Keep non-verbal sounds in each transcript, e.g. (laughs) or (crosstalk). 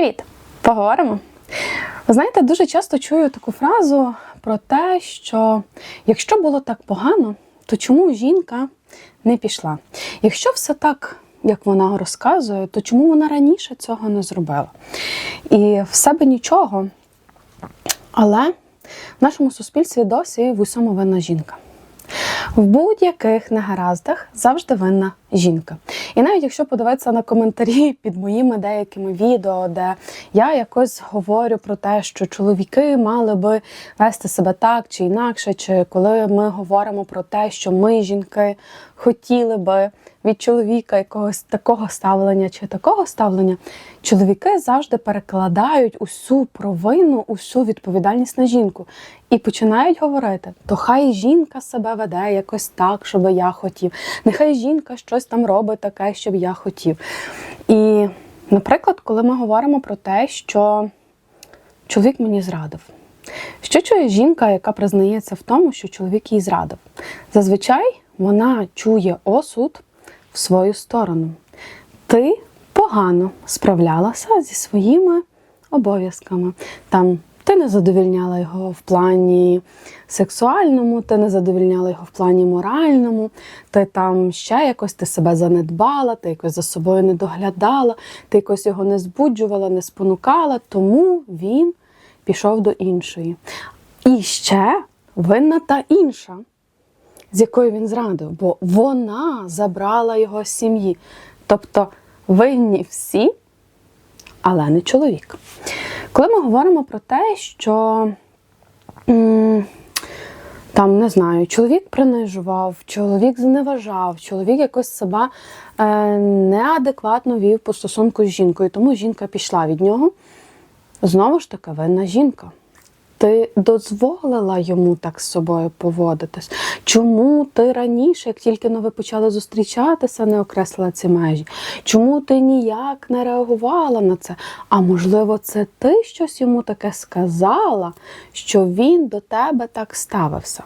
Привіт! Поговоримо. Ви знаєте, дуже часто чую таку фразу про те, що якщо було так погано, то чому жінка не пішла? Якщо все так, як вона розказує, то чому вона раніше цього не зробила? І в себе нічого. Але в нашому суспільстві досі в усьому винна жінка. В будь-яких негараздах завжди винна жінка. І навіть якщо подивитися на коментарі (laughs) під моїми деякими відео, де я якось говорю про те, що чоловіки мали би вести себе так чи інакше, чи коли ми говоримо про те, що ми, жінки, хотіли би від чоловіка якогось такого ставлення чи такого ставлення, чоловіки завжди перекладають усю провину, усю відповідальність на жінку і починають говорити: то хай жінка себе веде якось так, щоб я хотів. Нехай жінка щось там робить таке, щоб я хотів. І, наприклад, коли ми говоримо про те, що чоловік мені зрадив. Що чує жінка, яка признається в тому, що чоловік їй зрадив? Зазвичай вона чує осуд в свою сторону. Ти погано справлялася зі своїми обов'язками. Там ти не задовільняла його в плані сексуальному, ти не задовільняла його в плані моральному, ти там ще якось ти себе занедбала, ти якось за собою не доглядала, ти якось його не збуджувала, не спонукала, тому він пішов до іншої. І ще винна та інша, з якою він зрадив, бо вона забрала його з сім'ї. Тобто винні всі, але не чоловік. Коли ми говоримо про те, що там не знаю, чоловік принижував, чоловік зневажав, чоловік якось себе е, неадекватно вів по стосунку з жінкою, тому жінка пішла від нього. Знову ж таки, винна жінка. Ти дозволила йому так з собою поводитись. Чому ти раніше, як тільки ви почали зустрічатися, не окреслила ці межі? Чому ти ніяк не реагувала на це? А можливо, це ти щось йому таке сказала, що він до тебе так ставився?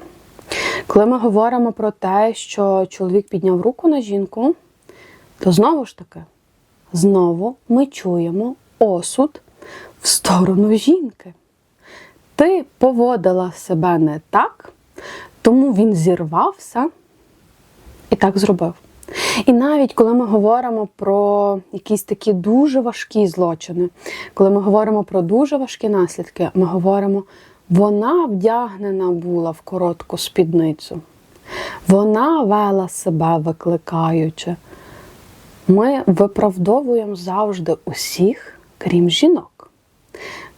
Коли ми говоримо про те, що чоловік підняв руку на жінку, то знову ж таки, знову ми чуємо осуд в сторону жінки. Ти поводила себе не так, тому він зірвався і так зробив. І навіть коли ми говоримо про якісь такі дуже важкі злочини, коли ми говоримо про дуже важкі наслідки, ми говоримо, вона вдягнена була в коротку спідницю, вона вела себе викликаючи. Ми виправдовуємо завжди усіх, крім жінок.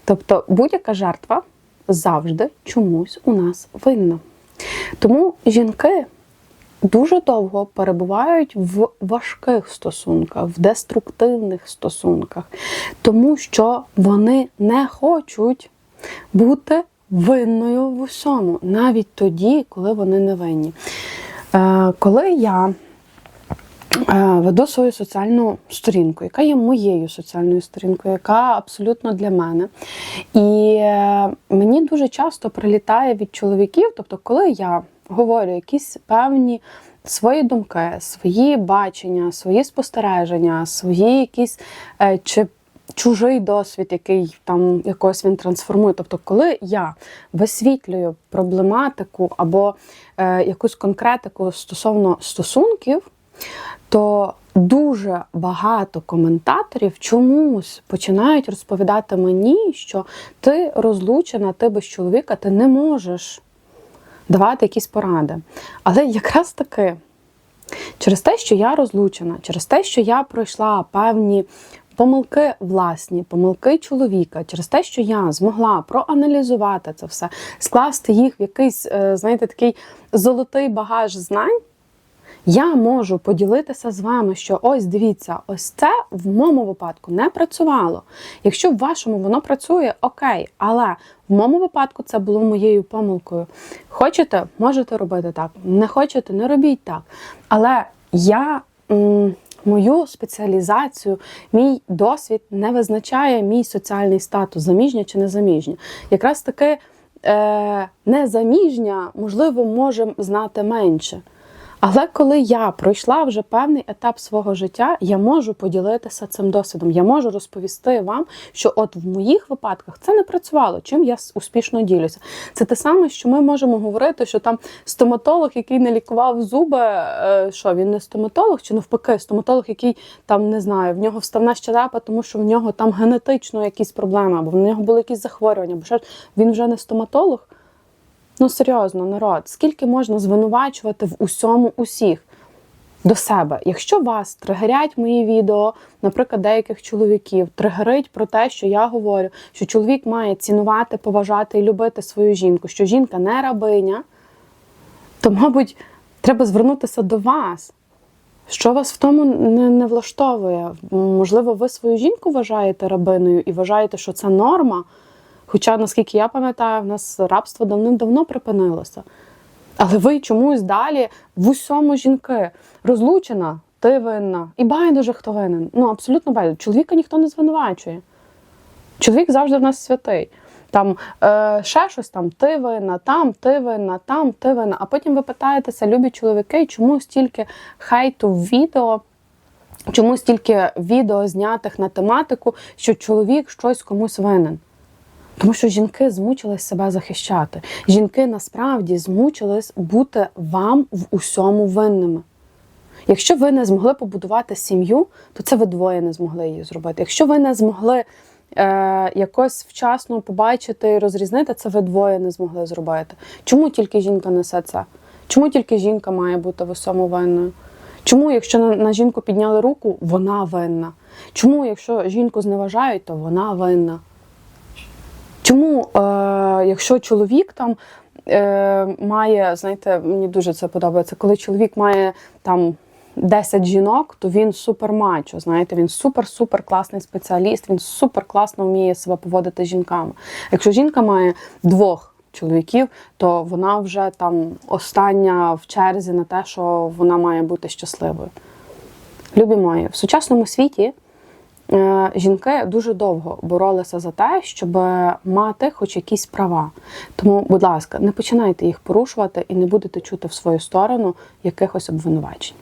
Тобто будь-яка жертва завжди чомусь у нас винна. Тому жінки дуже довго перебувають в важких стосунках, в деструктивних стосунках, тому що вони не хочуть бути винною в усьому, навіть тоді, коли вони не винні. Е, Коли я веду свою соціальну сторінку, яка є моєю соціальною сторінкою, яка абсолютно для мене. І е, мені дуже часто прилітає від чоловіків, тобто, коли я говорю якісь певні свої думки, свої бачення, свої спостереження, свої якісь е, чи чужий досвід, який там якось він трансформує. Тобто, коли я висвітлюю проблематику або е, якусь конкретику стосовно стосунків, то дуже багато коментаторів чомусь починають розповідати мені, що ти розлучена, ти без чоловіка, ти не можеш давати якісь поради. Але якраз таки через те, що я розлучена, через те, що я пройшла певні помилки власні, помилки чоловіка, через те, що я змогла проаналізувати це все, скласти їх в якийсь, е, знаєте, такий золотий багаж знань. Я можу поділитися з вами, що ось дивіться, ось це в моєму випадку не працювало. Якщо в вашому воно працює, окей, але в моєму випадку це було моєю помилкою. Хочете, можете робити так. Не хочете, не робіть так. Але я м, мою спеціалізацію, мій досвід не визначає мій соціальний статус, заміжня чи незаміжня. Якраз таки е, незаміжня, можливо, може знати менше. Але коли я пройшла вже певний етап свого життя, я можу поділитися цим досвідом. Я можу розповісти вам, що от в моїх випадках це не працювало, чим я успішно ділюся. Це те саме, що ми можемо говорити, що там стоматолог, який не лікував зуби, е, що він не стоматолог, чи навпаки, стоматолог, який там не знаю, в нього вставна щелепа, тому що в нього там генетично якісь проблеми, або в нього були якісь захворювання, або ще він вже не стоматолог. Ну серйозно, народ, скільки можна звинувачувати в усьому усіх до себе? Якщо вас тригерять мої відео, наприклад, деяких чоловіків, тригерить про те, що я говорю, що чоловік має цінувати, поважати і любити свою жінку, що жінка не рабиня, то, мабуть, треба звернутися до вас. Що вас в тому не, не влаштовує? Можливо, ви свою жінку вважаєте рабиною і вважаєте, що це норма. Хоча, наскільки я пам'ятаю, в нас рабство давним-давно припинилося. Але ви чомусь далі в усьому жінки розлучена, ти винна. І байдуже хто винен. Ну, абсолютно байдуже. Чоловіка ніхто не звинувачує. Чоловік завжди в нас святий. Там е, ще щось там ти винна, там ти винна, там ти винна. А потім ви питаєтеся, любі чоловіки, чому стільки хейту в відео, чому стільки відео знятих на тематику, що чоловік щось комусь винен. Тому що жінки змучились себе захищати. Жінки насправді змучились бути вам в усьому винними. Якщо ви не змогли побудувати сім'ю, то це ви двоє не змогли її зробити. Якщо ви не змогли е, якось вчасно побачити і розрізнити, це ви двоє не змогли зробити. Чому тільки жінка несе це? Чому тільки жінка має бути в усьому винною? Чому, якщо на, на жінку підняли руку, вона винна? Чому, якщо жінку зневажають, то вона винна? Чому, е, якщо чоловік там е, має, знаєте, мені дуже це подобається, коли чоловік має там 10 жінок, то він супер мачо, знаєте, він супер-супер класний спеціаліст, він супер класно вміє себе поводити з жінками. Якщо жінка має двох чоловіків, то вона вже там остання в черзі на те, що вона має бути щасливою. Любі мої, в сучасному світі жінки дуже довго боролися за те, щоб мати хоч якісь права. Тому, будь ласка, не починайте їх порушувати і не будете чути в свою сторону якихось обвинувачень.